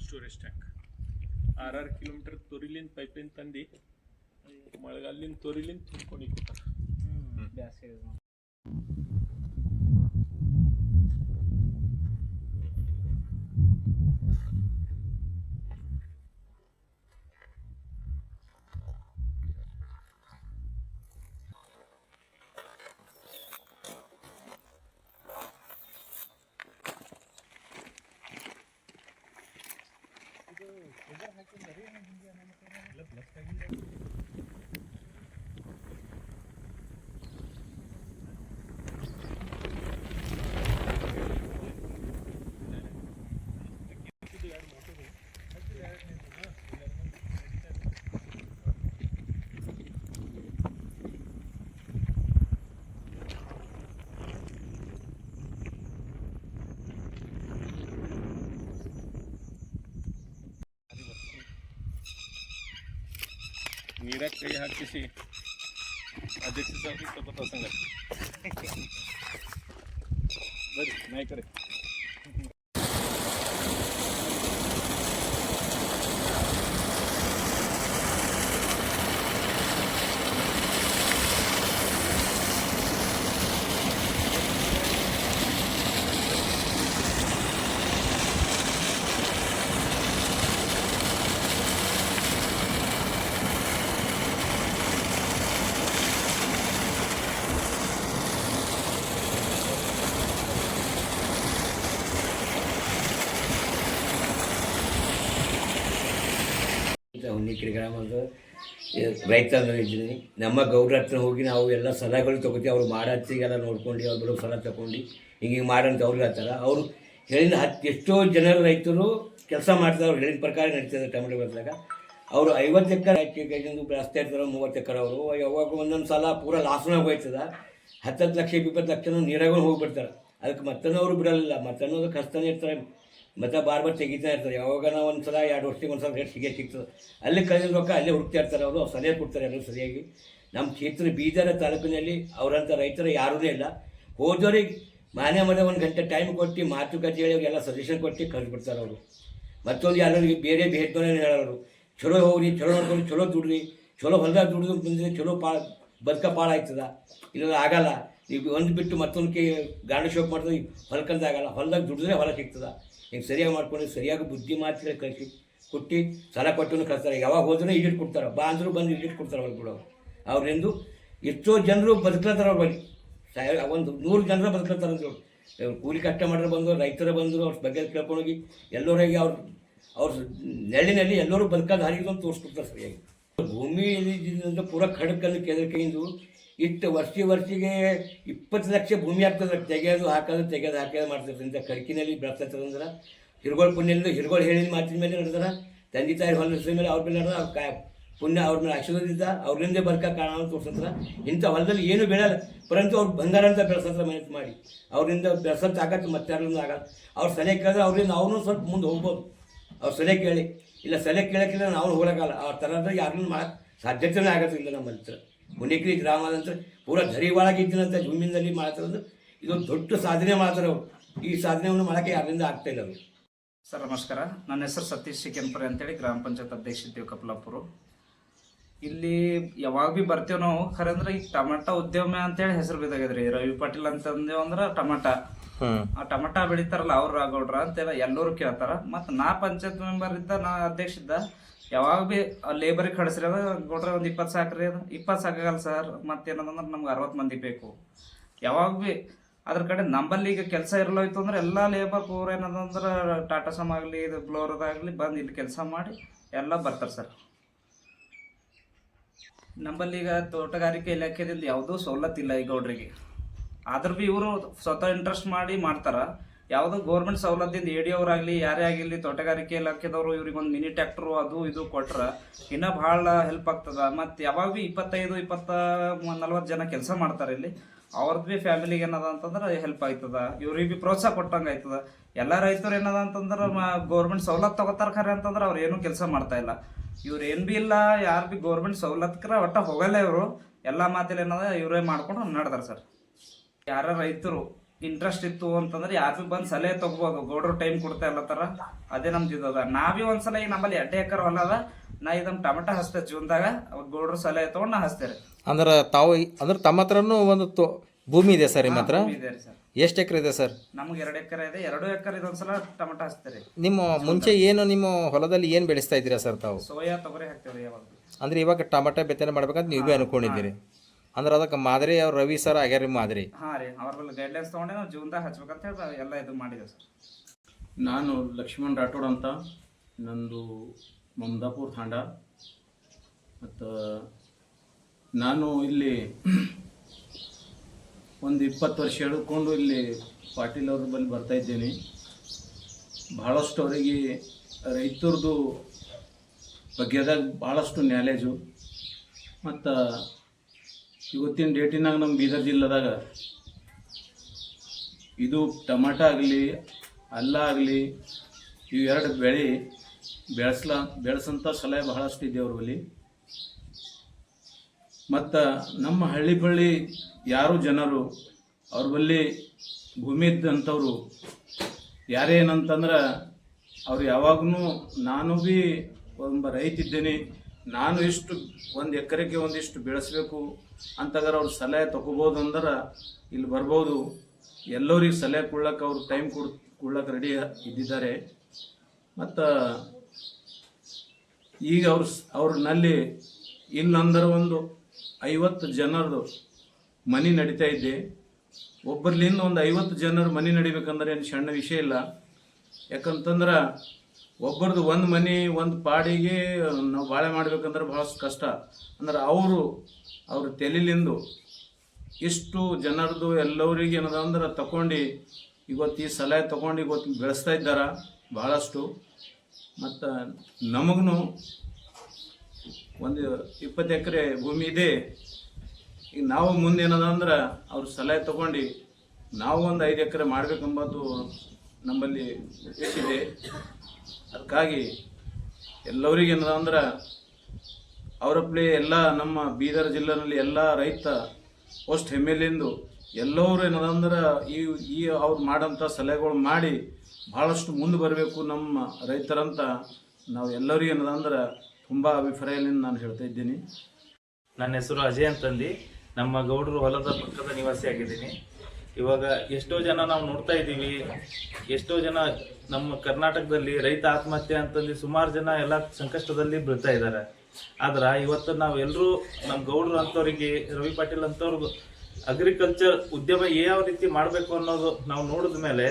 [SPEAKER 1] ಸ್ಟೋರೇಜ್ ಟ್ಯಾಂಕ್ ಆರಾರು ಕಿಲೋಮೀಟರ್ ತೊರಿಲಿಂದ ಪೈಪಿಂದ ತಂದು ಮಳೆಗಾಲಿಂದ ತೊರಿಲಿಂದ ತುಂಬ್ಕೊಂಡು ಇಕ್ಕೋತಾರೆ.
[SPEAKER 3] ಬ್ಯಾಸ್ಗೆ
[SPEAKER 1] ನೀರಾಗ ಕೈ ಹಾಕಿಸಿ ಅಧ್ಯಕ್ಷ ಸಾಹೇಬ್ರಿಗೆ ಸ್ವಲ್ಪ ಪ್ರಸಂಗ. ಬರ್ರಿ ನಾಯಕರೇ.
[SPEAKER 4] ಹುನ್ನಿಕೆರೆ ಗ್ರಾಮದ ರೈತ ಇದ್ದೀನಿ ನಮ್ಮ ಗೌಡ್ರ ಹತ್ರ ಹೋಗಿ ನಾವು ಎಲ್ಲ ಸಲಹೆಗಳು ತೊಗೋತೀವಿ. ಅವ್ರು ಮಾಡತ್ತಿಗೆಲ್ಲ ನೋಡ್ಕೊಂಡು ಅವ್ರು ಬರೋ ಸಲಹೆ ತೊಗೊಂಡು ಹಿಂಗೆ ಹಿಂಗೆ ಮಾಡಂತ ಅವ್ರಿಗೆ ಹೇಳ್ತಾರೆ. ಅವರು ಹೇಳಿದ ಹತ್ತು ಎಷ್ಟೋ ಜನರ ರೈತರು ಕೆಲಸ ಮಾಡ್ತಾರೆ ಅವ್ರು ಹೇಳಿದ ಪ್ರಕಾರ ನಡೀತದೆ ಟೊಮೆಟೊ ಬೆಳೆದಾಗ. ಅವರು ಐವತ್ತು ಎಕರೆ ಕೈದಿಂದ ರಸ್ತೆ ಇರ್ತಾರೆ ಮೂವತ್ತು ಎಕರೆ ಅವರು. ಯಾವಾಗ ಒಂದೊಂದು ಸಲ ಪೂರ ಲಾಸ್ನಾಗ ಹೋಯ್ತದ ಹತ್ತತ್ತು ಲಕ್ಷ, ಇಪ್ಪತ್ತು ಲಕ್ಷನೂ ನೀರಾಗ ಹೋಗಿಬಿಡ್ತಾರೆ. ಅದಕ್ಕೆ ಮತ್ತನೂ ಅವರು ಬಿಡಲಿಲ್ಲ. ಮತ್ತನ್ನೋದು ಕಷ್ಟನೇ ಇರ್ತಾರೆ. ಮತ್ತೆ ಬಾರ್ ಬಾರ್ ತೆಗಿತಾ ಇರ್ತಾರೆ. ಯಾವಾಗ ನಾವು ಒಂದು ಸಲ ಎರಡು ವರ್ಷಕ್ಕೆ ಒಂದು ಸಲ ರೇಟ್ ಸಿಗೇ ಸಿಗ್ತದೆ. ಅಲ್ಲಿ ಕಳೆದ ರೊಕ್ಕ ಅಲ್ಲೇ ಹುಡುಕ್ತಾ ಇರ್ತಾರೆ ಅವರು. ಸಲಹೆ ಕೊಡ್ತಾರೆ ಎಲ್ಲರೂ ಸರಿಯಾಗಿ. ನಮ್ಮ ಕ್ಷೇತ್ರ ಬೀದರ ತಾಲೂಕಿನಲ್ಲಿ ಅವರಂಥ ರೈತರು ಯಾರೂ ಇಲ್ಲ. ಹೋದವ್ರಿಗೆ ಮನೆ ಮನೆ ಒಂದು ಗಂಟೆ ಟೈಮ್ ಕೊಟ್ಟು ಮಾತುಕತೆ ಹೇಳಿ ಅವ್ರಿಗೆಲ್ಲ ಸಜೆಷನ್ ಕೊಟ್ಟು ಕಳಿಸ್ಬಿಡ್ತಾರೆ ಅವರು. ಮತ್ತೊಂದು ಎಲ್ಲರಿಗೆ ಬೇರೆ ಭೇದನೆ ಹೇಳೋರು? ಚಲೋ ಹೋಗ್ರಿ, ಚಲೋ ನೋಡ್ಕೊಂಡು ಚಲೋ ದುಡ್ರಿ, ಚಲೋ ಹೊಲ್ದಾಗ ದುಡಿದು ಬಂದರೆ ಚಲೋ ಪಾ ಬದುಕ ಪಾಳ ಆಯ್ತದ? ಇಲ್ಲ ಆಗಲ್ಲ. ಈಗ ಒಂದು ಬಿಟ್ಟು ಮತ್ತೊಂದು ಕೈ ಗಾಡಿ ಶೋಪ್ ಮಾಡಿದ್ರೆ ಹೊಲ್ಕಂದಾಗಲ್ಲ ಹೊಲ್ದಾಗ ದುಡಿದ್ರೆ ಹೊಲ ಸಿಗ್ತದ. ಹಿಂಗೆ ಸರಿಯಾಗಿ ಮಾಡ್ಕೊಂಡು, ಸರಿಯಾಗಿ ಬುದ್ಧಿ ಮಾತ್ರ ಕಳಿಸಿ ಕೊಟ್ಟು ಸಲ ಕೊಟ್ಟು ಕಳ್ತಾರೆ ಯಾವಾಗ ಹೋದ್ರೂ ಈಜಿಟ್ ಕೊಡ್ತಾರೆ. ಬಾ ಅಂದರೂ ಬಂದು ಈಜಿಟ್ ಕೊಡ್ತಾರೆ ಅವ್ರು ಕೂಡ ಅವ್ರಿಂದು ಎಷ್ಟೋ ಜನರು ಬದುಕ್ಲತ್ತಾರ ಅವ್ರ ಬಳಿ. ಸಾಯ ಒಂದು ನೂರು ಜನರ ಬದುಕ್ಲತ್ತಾರ ಅಂತ ಕೂಲಿ ಕಷ್ಟ ಮಾಡ್ರೆ ಬಂದರು, ರೈತರ ಬಂದರು, ಅವ್ರ ಬಗ್ಗೆ ಕೇಳ್ಕೊಂಡೋಗಿ ಎಲ್ಲರಿಗೆ ಅವ್ರು, ಅವ್ರ ನೆರಳಿನಲ್ಲಿ ಎಲ್ಲರೂ ಬದುಕೋದು ಹಾರಿಗೆ ಅಂತ ತೋರಿಸ್ಕೊಡ್ತಾರೆ ಸರಿಯಾಗಿ. ಭೂಮಿ ಪೂರ ಖಡಕ್ಕನ್ನು ಕೆದರಿಕೆಯಿಂದ ಇಷ್ಟು ವರ್ಷ ವರ್ಷಿಗೆ ಇಪ್ಪತ್ತು ಲಕ್ಷ ಭೂಮಿ ಆಗ್ತದೆ ತೆಗೆಯೋದು, ಹಾಕೋದು ತೆಗೆಯೋದು, ಹಾಕೋದು ಮಾಡ್ತಿರ್ತಾರೆ. ಕರ್ಕಿನಲ್ಲಿ ಬೆಳೆಸ್ತಾರೆ ಅಂದ್ರೆ ಹಿರುಗೋಳು ಪುಣ್ಯದಿಂದ ಹಿರುಗೋಳು ಹೇಳಿದ ಮಾತಿನ ಮೇಲೆ ನಡೆದಾರ. ತಂದೆ ತಾಯಿ ಹೊಲಸಿದ ಮೇಲೆ ಅವ್ರ ಮೇಲೆ ನಡೆದ ಅವ್ರ ಕಾ ಪುಣ್ಯ ಅವ್ರ ಮೇಲೆ ಆಶೀರ್ವಾದದಿಂದ ಅವ್ರಿಂದ ಬರ್ಕ ಕಾರಣ ತೋರಿಸ್ತಾರ. ಇಂಥ ಹೊಲದಲ್ಲಿ ಏನು ಬೆಳೆಯಲ್ಲ. ಪರಂತು ಅವ್ರು ಬಂಗಾರ ಅಂತ ಬೆಳೆಸತ್ರ ಮನೆ ಮಾಡಿ. ಅವರಿಂದ ಬೆಳೆಸೋದು ಆಗತ್ತೆ ಮತ್ತೆ ಆಗಲ್ಲ. ಅವ್ರ ಸಲಹೆ ಕೇಳಿದ್ರೆ ಅವ್ರಿಂದ ಅವನು ಸ್ವಲ್ಪ ಮುಂದೆ ಹೋಗ್ಬೋದು. ಅವ್ರ ಸಲಹೆ ಕೇಳಿ. ಇಲ್ಲ ಸಲಹೆ ಕೇಳೋಕ್ಕಿಲ್ಲ ನಾವು ಹೋಗೋಕ್ಕಾಗಲ್ಲ. ಅವ್ರ ಥರದ ಯಾರನ್ನೂ ಮಾಡೋಕ್ಕೆ ಸಾಧ್ಯತೆನೇ ಆಗೋದಿಲ್ಲ ನಮ್ಮ ಹತ್ರ. ಮುನಿಕ್ರಿ ಗ್ರಾಮ ನಂತರ ಪೂರ ಧರಿ ಒಳಗಿದ್ದಿನಂತ ಜುಮ್ಮಿನಲ್ಲಿ ಮಾಡ್ತಾರಂದ್ರೆ ಇದೊಂದು ದೊಡ್ಡ ಸಾಧನೆ ಮಾಡ್ತಾರೆ ಅವರು. ಈ ಸಾಧನೆಯನ್ನು ಮಾಡೋಕ್ಕೆ ಯಾರಿಂದ ಆಗ್ತಾ ಇಲ್ಲ ಅವರು.
[SPEAKER 3] ಸರ್, ನಮಸ್ಕಾರ. ನನ್ನ ಹೆಸರು ಸತೀಶ್ ಅಂತ ಅಂತೇಳಿ ಗ್ರಾಮ ಪಂಚಾಯತ್ ಅಧ್ಯಕ್ಷ ಇದ್ದೀವಿ ಕಪ್ಲಾಪುರು. ಇಲ್ಲಿ ಯಾವಾಗ ಭೀ ಬರ್ತೇವೆ ನಾವು, ಖರೆ ಅಂದ್ರೆ ಈಗ ಟಮಾಟ ಉದ್ಯಮ ಅಂತೇಳಿ ಹೆಸರು ಬಿದ್ದಾಗದ್ರಿ ರವಿ ಪಾಟೀಲ್ ಅಂತಂದೇವಂದ್ರೆ ಟಮಾಟ. ಆ ಟಮಟ ಬೆಳಿತಾರಲ್ಲ ಅವ್ರು ಗೌಡ್ರ ಅಂತೇಳಿ ಎಲ್ಲರೂ ಕೇಳ್ತಾರ. ಮತ್ತು ನಾ ಪಂಚಾಯತ್ ಮೆಂಬರ್ ಇದ್ದ, ನಾ ಅಧ್ಯಕ್ಷ ಇದ್ದ, ಯಾವಾಗ ಬಿ ಲೇಬರಿಗೆ ಕಳಿಸ್ರಿ ಅದ ಗೌಡ್ರ ಒಂದ್ ಇಪ್ಪತ್ತು ಸಾಕ್ರಿ ಅದ. ಇಪ್ಪತ್ತು ಸಾಕಾಗಲ್ಲ ಸರ್ ಮತ್ತೇನದಂದ್ರೆ ನಮ್ಗೆ ಅರವತ್ತು ಮಂದಿ ಬೇಕು. ಯಾವಾಗ ಬಿ ಅದ್ರ ಕಡೆ ನಂಬಲ್ಲಿ ಈಗ ಕೆಲಸ ಇರಲೋಯ್ತು ಅಂದ್ರೆ ಎಲ್ಲ ಲೇಬರ್ ಪೂರ ಏನದಂದ್ರೆ ಟಾಟಾ ಸಮ್ ಆಗಲಿ, ಇದು ಬ್ಲೋರದಾಗಲಿ ಬಂದು ಇಲ್ಲಿ ಕೆಲಸ ಮಾಡಿ ಎಲ್ಲ ಬರ್ತಾರೆ ಸರ್ ನಂಬಲ್ಲಿ ಈಗ ತೋಟಗಾರಿಕೆ ಇಲಾಖೆದಿಂದ ಯಾವುದೂ ಸವಲತ್ತಿಲ್ಲ ಈ ಗೌಡ್ರಿಗೆ. ಆದ್ರೂ ಭೀ ಇವರು ಸ್ವತಃ ಇಂಟ್ರೆಸ್ಟ್ ಮಾಡಿ ಮಾಡ್ತಾರ. ಯಾವುದೋ ಗೌರ್ಮೆಂಟ್ ಸವಲತ್ತಿಂದ ಎ ಡಿ ಅವರಾಗಲಿ, ಯಾರೇ ಆಗಿರಲಿ, ತೋಟಗಾರಿಕೆ ಇಲಾಖೆದವರು ಇವ್ರಿಗೆ ಒಂದು ಮಿನಿ ಟ್ಯಾಕ್ಟ್ರು ಅದು ಇದು ಕೊಟ್ರೆ ಇನ್ನೂ ಭಾಳ ಹೆಲ್ಪ್ ಆಗ್ತದ. ಮತ್ತು ಯಾವಾಗ ಭೀ ಇಪ್ಪತ್ತೈದು, ಇಪ್ಪತ್ತ ನಲ್ವತ್ತು ಜನ ಕೆಲಸ ಮಾಡ್ತಾರೆ ಇಲ್ಲಿ. ಅವ್ರದ್ದು ಭೀ ಫ್ಯಾಮಿಲಿಗೆ ಏನದ ಅಂತಂದ್ರೆ ಹೆಲ್ಪ್ ಆಯ್ತದ ಇವ್ರಿಗೆ ಭೀ ಪ್ರೋತ್ಸಾಹ ಕೊಟ್ಟಂಗೆ ಆಯ್ತದ ಎಲ್ಲ ರೈತರು ಏನದ ಅಂತಂದ್ರೆ ಗೌರ್ಮೆಂಟ್ ಸವಲತ್ತು ತಗೋತಾರ ಖರೆ ಅಂತಂದ್ರೆ ಅವ್ರು ಏನೂ ಕೆಲಸ ಮಾಡ್ತಾ ಇಲ್ಲ. ಇವ್ರು ಏನು ಭೀ ಇಲ್ಲ, ಯಾರು ಭೀ ಗೌರ್ಮೆಂಟ್ ಸವಲತ್ಕರ ಒಟ್ಟ ಹೋಗಲ್ಲ ಇವರು. ಎಲ್ಲ ಮಾತಿಲ್ಲ ಏನದ ಇವರೇ ಮಾಡ್ಕೊಂಡು ನಡ್ದಾರೆ ಸರ್. ಯಾರ ರೈತರು ಇಂಟ್ರೆಸ್ಟ್ ಇತ್ತು ಅಂತಂದ್ರೆ ಯಾರು ಬಂದು ಸಲಹೆ ತಗೋಬೋದು. ಗೌಡ್ರು ಟೈಮ್ ಕೊಡ್ತಾ ಇಲ್ಲತ್ತಾರ ಅದೇ ನಮ್ದು ಇದದ ನಾವೇ ಒಂದ್ಸಲ ಈಗ ನಮ್ಮಲ್ಲಿ ಎರಡು ಎಕರೆ ಹೊಲ ಅದ. ನಾ ಇದಮ್ ಟಮಟ ಹಚ್ತೆ ಜೂನ್ದಾಗ ಗೌಡ್ರು ಸಲಹೆ ತಗೊಂಡು ನಾ ಹಚ್ತೇವೆ
[SPEAKER 2] ಅಂದ್ರೆ ತಾವು ಅಂದ್ರೆ ತಮ್ಮ ಹತ್ರನೂ ಒಂದು ತೋ ಭೂಮಿ ಇದೆ ಸರ್ ನಿಮ್ಮ ಹತ್ರ?
[SPEAKER 3] ಇದೆ ರೀ ಸರ್.
[SPEAKER 2] ಎಷ್ಟು ಎಕರೆ ಇದೆ ಸರ್?
[SPEAKER 3] ನಮ್ಗೆ ಎರಡು ಎಕರೆ ಇದೆ. ಎರಡು ಎಕರೆ ಇದೊಂದ್ಸಲ ಟಮಟ ಹಚ್ತೇರಿ.
[SPEAKER 2] ನಿಮ್ಮ ಮುಂಚೆ ಏನು ನಿಮ್ಮ ಹೊಲದಲ್ಲಿ ಏನು ಬೆಳೆಸ್ತಾ ಇದ್ದೀರಾ ಸರ್ ತಾವು?
[SPEAKER 3] ಸೋಯಾ ತೊಗರಿ ಹಾಕ್ತೇವೆ ಯಾವಾಗ
[SPEAKER 2] ಅಂದ್ರೆ ಇವಾಗ ಟಮಟ ಬಿತ್ತನೆ ಮಾಡ್ಬೇಕಂತ ನೀವು ಅನ್ಕೊಂಡಿದ್ದೀರಿ. ಅಂದ್ರೆ ಅದಕ್ಕೆ ಮಾದರಿ ಅವ್ರು ರವಿ ಸರ್ ಆಗ್ಯಾರ ರೀ ಮಾದರಿ.
[SPEAKER 3] ಹಾಂ ರೀ ಅವ್ರ ಮೇಲೆ ಗೈಡ್ಲೈನ್ಸ್ ತೊಗೊಂಡೆ ನಾವು ಜೀವನದಾಗ ಹಚ್ಬೇಕಂತ ಹೇಳಿ ಎಲ್ಲ ಇದು ಮಾಡಿದೆ ಸರ್
[SPEAKER 5] ನಾನು ಲಕ್ಷ್ಮಣ್ ರಾಠೋಡ್ ಅಂತ ನಂದು ಮಮದಾಪುರ್ ತಾಂಡ. ಮತ್ತು ನಾನು ಇಲ್ಲಿ ಒಂದು ಇಪ್ಪತ್ತು ವರ್ಷ ಹಿಡ್ಕೊಂಡು ಇಲ್ಲಿ ಪಾಟೀಲ್ ಅವ್ರ ಬಳಿ ಬರ್ತಾ ಇದ್ದೇನೆ. ಭಾಳಷ್ಟು ಅವರಿಗೆ ರೈತರದು ಬಗ್ಗೆದಾಗ ಭಾಳಷ್ಟು ನ್ಯಾಲೇಜು ಮತ್ತು ಇವತ್ತಿನ ಡೇಟಿನಾಗ ನಮ್ಮ ಬೀದರ್ ಜಿಲ್ಲೆದಾಗ ಇದು ಟಮಾಟ ಆಗಲಿ, ಅಲ್ಲ ಆಗಲಿ, ಇವು ಎರಡು ಬೆಳೆ ಬೆಳೆಸ್ಲ ಬೆಳೆಸಂಥ ಸಲಹೆ ಬಹಳಷ್ಟು ಇದೆ ಅವ್ರ ಬಳಿ. ಮತ್ತು ನಮ್ಮ ಹಳ್ಳಿ ಬಳ್ಳಿ ಯಾರು ಜನರು ಅವ್ರ ಬಳಿ ಭೂಮಿ ಇದ್ದಂಥವ್ರು ಯಾರೇನಂತಂದ್ರೆ ಅವ್ರು ಯಾವಾಗೂ ನಾನು ಭೀ ಒಬ್ಬ ರೈತ ಇದ್ದೇನೆ. ನಾನು ಇಷ್ಟು ಒಂದು ಎಕರೆಗೆ ಒಂದಿಷ್ಟು ಬೆಳೆಸಬೇಕು ಅಂತಂದ್ರೆ ಅವ್ರು ಸಲಹೆ ತೊಗೋಬೋದು ಅಂದ್ರೆ ಇಲ್ಲಿ ಬರ್ಬೋದು. ಎಲ್ಲರಿಗೆ ಸಲಹೆ ಕೊಡ್ಲಕ್ಕೆ ಅವ್ರು ಟೈಮ್ ಕೊಡ್, ಕೊಡ್ಲಕ್ಕೆ ರೆಡಿ ಇದ್ದಿದ್ದಾರೆ. ಮತ್ತು ಈಗ ಅವ್ರ ಅವ್ರನ್ನಲ್ಲಿ ಇಲ್ಲಂದ್ರೆ ಒಂದು ಐವತ್ತು ಜನರದು ಮನೆ ನಡೀತಾ ಇದ್ದೆ ಒಬ್ಬರಲ್ಲಿಂದ ಒಂದು ಐವತ್ತು ಜನರ ಮನೆ ನಡಿಬೇಕಂದ್ರೆ ಏನು ಸಣ್ಣ ವಿಷಯ ಇಲ್ಲ. ಯಾಕಂತಂದ್ರೆ ಒಬ್ಬರದು ಒಂದು ಮನೆ, ಒಂದು ಪಾಡಿಗೆ ನಾವು ಬಾಳೆ ಮಾಡ್ಬೇಕಂದ್ರೆ ಭಾಳಷ್ಟು ಕಷ್ಟ. ಅಂದ್ರೆ ಅವರು, ಅವ್ರ ತೆಲಿಲಿಂದು ಇಷ್ಟು ಜನರದು ಎಲ್ಲರಿಗೆ ಏನದ ಅಂದ್ರೆ ತಗೊಂಡು ಇವತ್ತು ಈ ಸಲಹೆ ತಗೊಂಡು ಇವತ್ತು ಬೆಳೆಸ್ತಾ ಇದ್ದಾರೆ ಭಾಳಷ್ಟು ಮತ್ತು ನಮಗೂ ಒಂದು ಇಪ್ಪತ್ತು ಎಕರೆ ಭೂಮಿ ಇದೆ. ಈಗ ನಾವು ಮುಂದೆ ಏನದ ಅಂದ್ರೆ ಅವ್ರ ಸಲಹೆ ತಗೊಂಡು ನಾವು ಒಂದು ಐದು ಎಕರೆ ಮಾಡಬೇಕೆಂಬುದು ನಮ್ಮಲ್ಲಿ ಇದೆ. ಅದಕ್ಕಾಗಿ ಎಲ್ಲರಿಗೆ ಅಂದ್ರೆ ಅವರಪ್ಲೆ ಎಲ್ಲ ನಮ್ಮ ಬೀದರ್ ಜಿಲ್ಲೆನಲ್ಲಿ ಎಲ್ಲ ರೈತ ಅಷ್ಟು ಹೆಮ್ಮೆಲಿಂದು ಎಲ್ಲರೂ ಏನದಂದ್ರೆ ಈ ಈ ಅವ್ರು ಮಾಡೋಂಥ ಸಲಹೆಗಳು ಮಾಡಿ ಭಾಳಷ್ಟು ಮುಂದೆ ಬರಬೇಕು ನಮ್ಮ ರೈತರಂತ ನಾವು ಎಲ್ಲರಿಗೂ ಏನದಂದ್ರೆ ತುಂಬ ಅಭಿಪ್ರಾಯದಿಂದ ನಾನು ಹೇಳ್ತಾ ಇದ್ದೀನಿ.
[SPEAKER 6] ನನ್ನ ಹೆಸರು ಅಜಯ್ ಅಂತಂದು. ನಮ್ಮ ಗೌಡರು ಹೊಲದ ಪಕ್ಕದ ನಿವಾಸಿ ಆಗಿದ್ದೀನಿ. ಇವಾಗ ಎಷ್ಟೋ ಜನ ನಾವು ನೋಡ್ತಾ ಇದ್ದೀವಿ. ಎಷ್ಟೋ ಜನ ನಮ್ಮ ಕರ್ನಾಟಕದಲ್ಲಿ ರೈತ ಆತ್ಮಹತ್ಯೆ ಅಂತಂದು ಸುಮಾರು ಜನ ಎಲ್ಲ ಸಂಕಷ್ಟದಲ್ಲಿ ಬೀಳ್ತಾ ಇದ್ದಾರೆ. ಆದ್ರೆ ಇವತ್ತು ನಾವು ಎಲ್ಲರೂ ನಮ್ಮ ಗೌಡ್ರು ಅಂಥವ್ರಿಗೆ ರವಿ ಪಾಟೀಲ್ ಅಂತವ್ರಿಗೂ ಅಗ್ರಿಕಲ್ಚರ್ ಉದ್ಯಮ ಯಾವ ರೀತಿ ಮಾಡಬೇಕು ಅನ್ನೋದು ನಾವು ನೋಡಿದ ಮೇಲೆ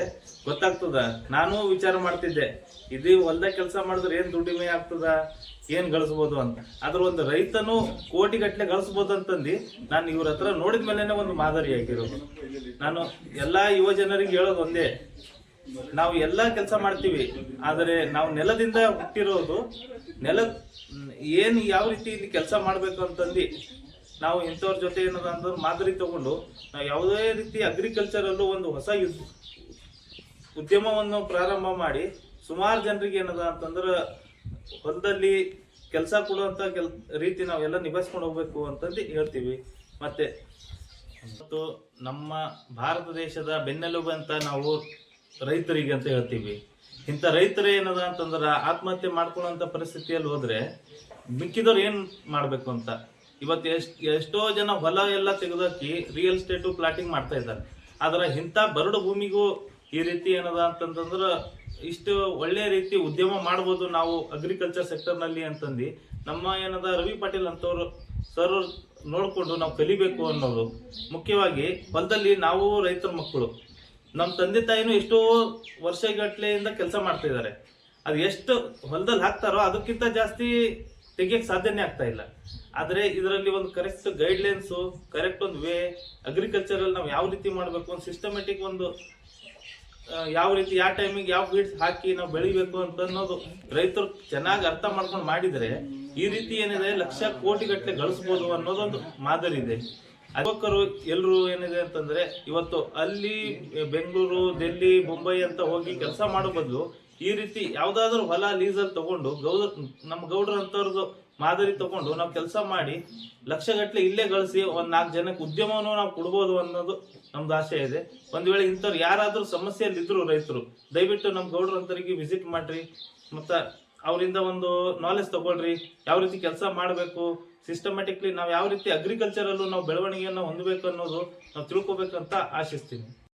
[SPEAKER 6] ಗೊತ್ತಾಗ್ತದ. ನಾನು ವಿಚಾರ ಮಾಡ್ತಿದ್ದೆ. ಇದು ಹೊಲ್ದಾಗ ಕೆಲಸ ಮಾಡಿದ್ರೆ ಏನು ದುಡಿಮೆ ಆಗ್ತದ? ಏನು ಗಳಿಸ್ಬೋದು ಅಂತ. ಆದ್ರೆ ಒಂದು ರೈತನು ಕೋಟಿ ಗಟ್ಟಲೆ ಗಳಿಸ್ಬೋದು ಅಂತಂದು ನಾನು ಇವ್ರ ಹತ್ರ ನೋಡಿದ ಮೇಲೆನೆ ಒಂದು ಮಾದರಿ ಆಗಿರೋದು. ನಾನು ಎಲ್ಲಾ ಯುವ ಜನರಿಗೆ ಹೇಳೋದು ಒಂದೇ. ನಾವು ಎಲ್ಲ ಕೆಲಸ ಮಾಡ್ತೀವಿ. ಆದರೆ ನಾವು ನೆಲದಿಂದ ಹುಟ್ಟಿರೋದು ನೆಲ ಏನು ಯಾವ ರೀತಿ ಇಲ್ಲಿ ಕೆಲಸ ಮಾಡಬೇಕು ಅಂತಂದು ನಾವು ಇಂಥವ್ರ ಜೊತೆ ಏನದ ಅಂದ್ರೆ ಮಾದರಿ ತಗೊಂಡು ನಾವು ಯಾವುದೇ ರೀತಿ ಅಗ್ರಿಕಲ್ಚರಲ್ಲೂ ಒಂದು ಹೊಸ ಉದ್ಯಮವನ್ನು ಪ್ರಾರಂಭ ಮಾಡಿ ಸುಮಾರು ಜನರಿಗೆ ಏನದ ಅಂತಂದ್ರೆ ಹೊಲದಲ್ಲಿ ಕೆಲಸ ಕೊಡುವಂಥ ಕೆಲ್, ರೀತಿ ನಾವೆಲ್ಲ ನಿಭಾಯಿಸ್ಕೊಂಡು ಹೋಗ್ಬೇಕು ಅಂತಂದು ಹೇಳ್ತೀವಿ. ಮತ್ತೆ ಮತ್ತು ನಮ್ಮ ಭಾರತ ದೇಶದ ಬೆನ್ನೆಲುಬು ಅಂತ ನಾವು ರೈತರಿಗೆ ಅಂತ ಹೇಳ್ತೀವಿ. ಇಂಥ ರೈತರು ಏನದ ಅಂತಂದ್ರೆ ಆತ್ಮಹತ್ಯೆ ಮಾಡ್ಕೊಳ್ಳೋಂಥ ಪರಿಸ್ಥಿತಿಯಲ್ಲಿ ಹೋದ್ರೆ ಮಿಕ್ಕಿದವ್ರು ಏನು ಮಾಡಬೇಕು ಅಂತ? ಇವತ್ತು ಎಷ್ಟು, ಎಷ್ಟೋ ಜನ ಹೊಲ ಎಲ್ಲ ತೆಗೆದಾಕಿ ರಿಯಲ್ ಎಸ್ಟೇಟು ಪ್ಲಾಟಿಂಗ್ ಮಾಡ್ತಾ ಇದ್ದಾರೆ. ಆದ್ರೆ ಇಂಥ ಬರಡು ಭೂಮಿಗೂ ಈ ರೀತಿ ಏನದ ಅಂತಂತಂದ್ರೆ ಇಷ್ಟು ಒಳ್ಳೆ ರೀತಿ ಉದ್ಯಮ ಮಾಡ್ಬೋದು ನಾವು ಅಗ್ರಿಕಲ್ಚರ್ ಸೆಕ್ಟರ್ನಲ್ಲಿ ಅಂತಂದು ನಮ್ಮ ಏನದ ರವಿ ಪಾಟೀಲ್ ಅಂತವ್ರು ಸರ್ ನೋಡ್ಕೊಂಡು ನಾವು ಕಲಿಬೇಕು ಅನ್ನೋದು. ಮುಖ್ಯವಾಗಿ ಹೊಲದಲ್ಲಿ ನಾವು ರೈತರ ಮಕ್ಕಳು. ನಮ್ಮ ತಂದೆ ತಾಯಿನೂ ಎಷ್ಟೋ ವರ್ಷಗಟ್ಲೆಯಿಂದ ಕೆಲಸ ಮಾಡ್ತಾ ಇದ್ದಾರೆ ಅದು ಎಷ್ಟು ಹೊಲದಲ್ಲಿ ಹಾಕ್ತಾರೋ ಅದಕ್ಕಿಂತ ಜಾಸ್ತಿ ತೆಗಿಯಕ್ಕೆ ಸಾಧ್ಯನೇ ಆಗ್ತಾ ಇಲ್ಲ. ಆದರೆ ಇದರಲ್ಲಿ ಒಂದು ಕರೆಕ್ಟ್ ಗೈಡ್ಲೈನ್ಸು ಕರೆಕ್ಟ್ ಒಂದು ವೇ ಅಗ್ರಿಕಲ್ಚರಲ್ಲಿ ನಾವು ಯಾವ ರೀತಿ ಮಾಡಬೇಕು ಒಂದು ಸಿಸ್ಟಮೆಟಿಕ್ ಒಂದು ಯಾವ ರೀತಿ, ಯಾವ ಟೈಮಿಗೆ ಯಾವ ಬೀಡ್ಸ್ ಹಾಕಿ ನಾವು ಬೆಳಿಬೇಕು ಅಂತ ಅನ್ನೋದು ರೈತರು ಚೆನ್ನಾಗಿ ಅರ್ಥ ಮಾಡ್ಕೊಂಡು ಮಾಡಿದರೆ ಈ ರೀತಿ ಏನಿದೆ ಲಕ್ಷ ಕೋಟಿ ಗಟ್ಟಲೆ ಗಳಿಸ್ಬೋದು ಅನ್ನೋದೊಂದು ಮಾದರಿ ಇದೆ. ಯುವಕರು ಎಲ್ಲರೂ ಏನಿದೆ ಅಂತಂದ್ರೆ ಇವತ್ತು ಅಲ್ಲಿ ಬೆಂಗಳೂರು ಡೆಲ್ಲಿ ಮುಂಬೈ ಅಂತ ಹೋಗಿ ಕೆಲಸ ಮಾಡೋ ಬದಲು ಈ ರೀತಿ ಯಾವ್ದಾದ್ರು ಹೊಲ ಲೀಸಲ್ಲಿ ತಗೊಂಡು ಗೌಡ, ನಮ್ಮ ಗೌಡ್ರ ಅಂತವ್ರದ್ದು ಮಾದರಿ ತಗೊಂಡು ನಾವು ಕೆಲಸ ಮಾಡಿ ಲಕ್ಷಗಟ್ಟಲೆ ಇಲ್ಲೇ ಗಳಿಸಿ ಒಂದು ನಾಲ್ಕು ಜನಕ್ಕೆ ಉದ್ಯಮವನ್ನು ನಾವು ಕೊಡ್ಬೋದು ಅನ್ನೋದು ನಮ್ದು ಆಸೆ ಇದೆ. ಒಂದು ವೇಳೆ ಇಂಥವ್ರು ಯಾರಾದರೂ ಸಮಸ್ಯೆಯಲ್ಲಿ ಇದ್ರು ರೈತರು, ದಯವಿಟ್ಟು ನಮ್ಮ ಗೌಡ್ರ ಅಂತರಿಗೆ ವಿಸಿಟ್ ಮಾಡ್ರಿ, ಮತ್ತು ಅವರಿಂದ ಒಂದು ನಾಲೆಜ್ ತಗೊಳ್ರಿ, ಯಾವ ರೀತಿ ಕೆಲಸ ಮಾಡಬೇಕು ಸಿಸ್ಟಮ್ಯಾಟಿಕ್ಲಿ ನಾವು ಯಾವ ರೀತಿ ಅಗ್ರಿಕಲ್ಚರಲ್ಲೂ ನಾವು ಬೆಳವಣಿಗೆಯನ್ನು ಹೊಂದಬೇಕು ಅನ್ನೋದು ನಾವು ತಿಳ್ಕೊಬೇಕಂತ ಆಶಿಸ್ತೀನಿ.